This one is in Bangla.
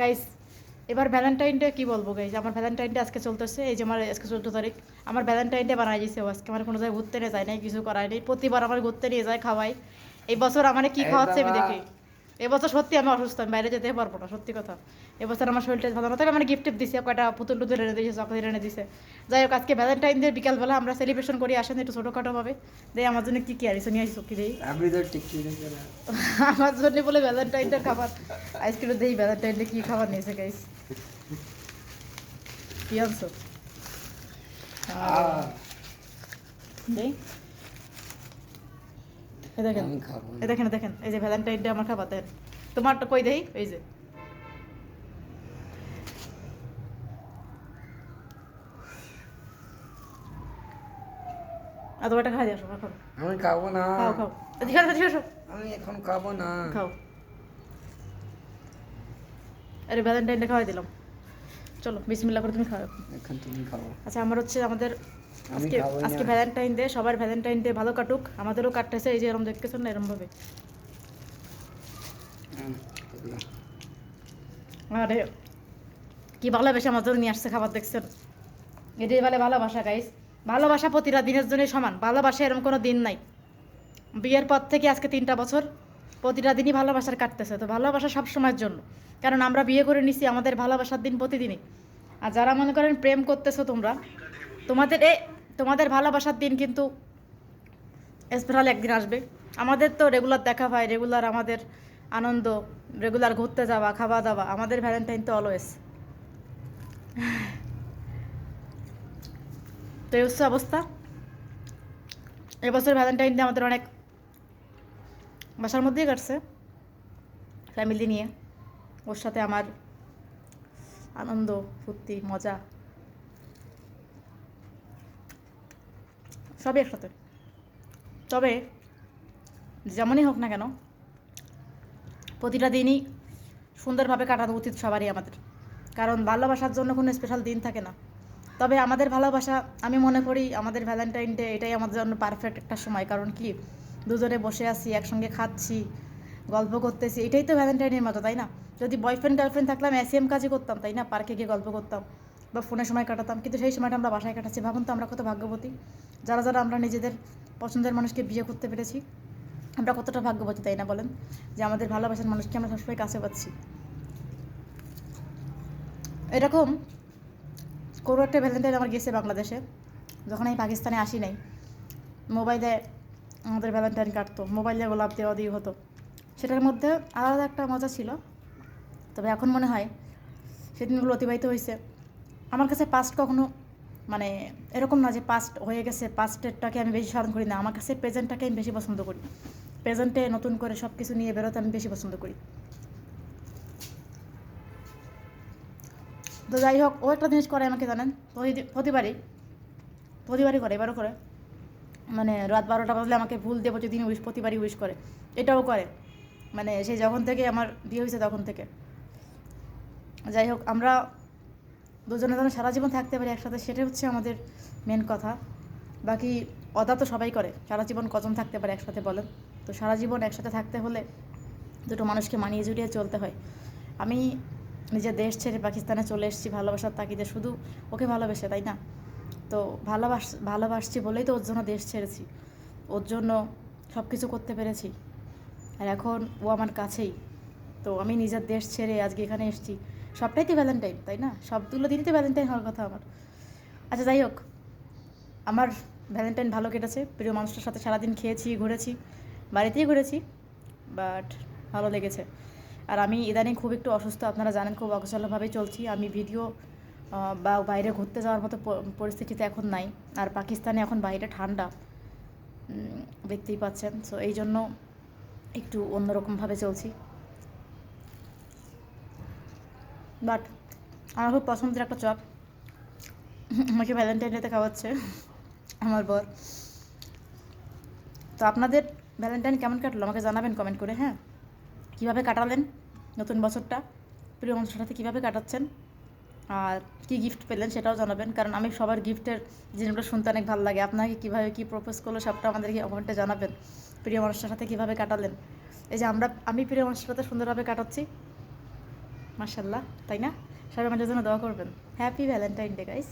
গাইস এবার ভ্যালেন্টাইনটা ডে কি বলব গাইস আমার ভ্যালেন্টাইনটা ডে আজকে চলতেছে এই যে আমার আজকে চোদ্দ তারিখ। আমার ভ্যালেন্টাইনটা ডে বানাই দিয়েছে আজকে। আমার কোনো জায়গায় ঘুরতে নিয়ে যায় নাই কিছু করাই নাই। প্রতিবার আমার ঘুরতে নিয়ে যায় খাওয়াই এই বছর আমার কি খাওয়াচ্ছে আমি দেখি। এবছর সত্যি আমি অসুস্থ আমি বাইরে যেতে পারব না সত্যি কথা। এবছর আমার শরীরটা ভালো না তবে আমার গিফট দিছে কয়টা পুতুল টুতুল এনে দিয়েছে চকলেট এনে দিছে। যাই হোক আজকে ভ্যালেন্টাইন ডে বিকালবেলা আমরা সেলিব্রেশন করি আসেন একটু ছোটোখাটো ভাবে। দেয় আমার জন্য কি কি আনিস নিয়ে আসিস কি দেই আমার জন্য বলে ভ্যালেন্টাইন ডে খাবার। আইসক্রিম দেই ভ্যালেন্টাইন ডে কী খাবার নিয়েছে গাইস কি আনছো? দেই। দেখেন এই দেখেন দেখেন এই যে ভ্যালেন্টাইন ডে আমার খাবার দেন তোমারটা কই দেই? এই যে। আর তোমারটা খাই আসো খাও আমি খাব না। খাও খাও। এদিকে এদিকে আসো। আমি এখন খাব না। খাও। আরে খাওয়াই দিলাম। চলো বিসমিল্লা করে তুমি খাও। এখন তুমি খাব আচ্ছা আমার হচ্ছে আমাদের আমি আজকে আজকে ভ্যালেন্টাইন ডে সবার ভ্যালেন্টাইন ডে ভালো কাটুক আমাদেরও কাটতেছে এই যে এরকম দেখতেছেন না এরকম ভাবে আরে কি ভালোবেসে আমার জন্য নিয়ে আসছে খাবার দেখছেন? এটাই বলে ভালোবাসা গাইস ভালোবাসা প্রতিটা দিনের জন্যই সমান। ভালোবাসা এরকম কোনো দিন নাই। বিয়ের পর থেকে আজকে তিনটা বছর প্রতিটা দিনই ভালোবাসার কাটতেছে। তো ভালোবাসা সব সময়ের জন্য। কারণ আমরা বিয়ে করে নিছি আমাদের ভালোবাসার দিন প্রতিদিনই। আর যারা মনে করেন প্রেম করতেছো তোমরা তোমাদের এ, তোমাদের ভালোবাসার দিন কিন্তু স্পেশাল একদিন আসবে। আমাদের তো রেগুলার দেখা হয় রেগুলার আমাদের আনন্দ রেগুলার ঘুরতে যাওয়া, খাওয়া দাওয়া, আমাদের ভ্যালেন্টাইন তো অলওয়েজ তো এই অবস্থা। এবছর ভ্যালেন্টাইন ডে আমাদের অনেক বাসার মধ্যেই কাটছে ফ্যামিলি নিয়ে। ওর সাথে আমার আনন্দ, ফুর্তি, মজা। সবই একসাথে। তবে যেমনই হোক না কেন, প্রতিটা দিনই সুন্দরভাবে কাটানো উচিত সবারই আমাদের। কারণ ভালোবাসার জন্য কোনো স্পেশাল দিন থাকে না। তবে আমাদের ভালোবাসা, আমি মনে করি আমাদের ভ্যালেন্টাইন ডে এটাই আমাদের জন্য পারফেক্ট একটা সময়। কারণ কি? দুজনে বসে আছি, একসঙ্গে খাচ্ছি, গল্প করতেছি। এটাই তো ভ্যালেন্টাইনের মতো, তাই না? যদি বয়ফ্রেন্ড গার্লফ্রেন্ড থাকলাম এসিএম কাজই করতাম, তাই না? পার্কে গিয়ে গল্প করতাম। বা ফোনে সময় কাটাতাম। কিন্তু সেই সময়টা আমরা বাসায় কাটাচ্ছি। ভাবুন তো আমরা কত ভাগ্যবতী। যারা যারা আমরা নিজেদের পছন্দের মানুষকে বিয়ে করতে পেরেছি, আমরা কতটা ভাগ্যবতী তাই না বলেন? যে আমাদের ভালোবাসার মানুষকে আমরা সবসময় কাছে পাচ্ছি। এরকম কোনো একটা ভ্যালেন্টাইন আমার গেছে বাংলাদেশে। যখন আমি পাকিস্তানে আসি নাই, মোবাইলে আমাদের ভ্যালেন্টাইন কাটতো। মোবাইলে গোলাপ দেওয়া দিয়ে হতো। সেটার মধ্যে আলাদা একটা মজা ছিল। তবে এখন মনে হয় সেদিনগুলো অতিবাহিত হয়েছে। আমার কাছে পাস্ট কখনো মানে এরকম না যে পাস্ট হয়ে গেছে পাস্টেরটাকে আমি বেশি স্মরণ করি না। আমার কাছে প্রেজেন্টটাকে আমি বেশি পছন্দ করি। প্রেজেন্টে নতুন করে সব কিছু নিয়ে বেরোতে আমি বেশি পছন্দ করি। তো যাই হোক, ও একটা জিনিস করে আমাকে জানেন? প্রতি- প্রতিবারই প্রতিবারই করে, এবারও করে। মানে রাত বারোটা বাজলে আমাকে ভুল দিয়ে প্রতিদিন উইশ প্রতিবারই উইশ করে। এটাও করে। মানে সেই যখন থেকে আমার বিয়ে হয়েছে তখন থেকে। যাই হোক, আমরা দুজনে যেন সারা জীবন থাকতে পারি একসাথে, সেটাই হচ্ছে আমাদের মেন কথা। বাকি অদা তো সবাই করে, সারা জীবন কজন থাকতে পারে একসাথে বলেন? তো সারা জীবন একসাথে থাকতে হলে দুটো মানুষকে মানিয়ে জুড়িয়ে চলতে হয়। আমি নিজের দেশ ছেড়ে পাকিস্তানে চলে এসেছি, ভালোবাসার তাকিদে শুধু ওকে ভালোবেসে, তাই না? তো ভালোবাস, ভালোবাসছি বলেই তো ওর জন্য দেশ ছেড়েছি। ওর জন্য সব কিছু করতে পেরেছি। আর এখন ও আমার কাছেই। তো আমি নিজের দেশ ছেড়ে আজকে এখানে এসেছি। সবটাই তো ভ্যালেন্টাইন তাই না? সবগুলো দিনই তো ভ্যালেন্টাইন হওয়ার কথা আমার। আচ্ছা যাই হোক। আমার ভ্যালেন্টাইন ভালো কেটেছে। প্রিয় মানুষটার সাথে সারাদিন খেয়েছি, ঘুরেছি, বাড়িতেই ঘুরেছি বাট ভালো লেগেছে। আর আমি ইদানিং খুব একটু অসুস্থ, আপনারা জানেন, খুব অগোছালোভাবেই চলছি। আমি ভিডিও বা বাইরে ঘুরতে যাওয়ার মতো পরিস্থিতিতে এখন নাই। আর পাকিস্তানে এখন বাইরে ঠান্ডা। দেখতেই পাচ্ছেন। সো এই জন্য একটু অন্যরকমভাবে চলছি। বাট আমার খুব পছন্দের একটা চপ। আমাকে ভ্যালেন্টাইন ডেতে খাওয়াচ্ছে আমার বর। তো আপনাদের ভ্যালেন্টাইন কেমন কাটলো? আমাকে জানাবেন কমেন্ট করে হ্যাঁ? কীভাবে কাটালেন নতুন বছরটা? প্রিয় মানুষের সাথে কীভাবে কাটাচ্ছেন? আর কী গিফট পেলেন সেটাও জানাবেন, কারণ আমি সবার গিফটের জিনিসগুলো শুনতে অনেক ভালো লাগে। আপনাকে কীভাবে কী প্রপোজ করল সবটা আমাদেরকে কমেন্টে জানাবেন। প্রিয় মানুষের সাথে কীভাবে কাটালেন? এই যে আমরা, আমি প্রিয় মানুষের সাথে সুন্দরভাবে কাটাচ্ছি। মার্শাল্লাহ তাই না? সবাই আমাদের জন্য দোয়া করবেন। Happy Valentine day guys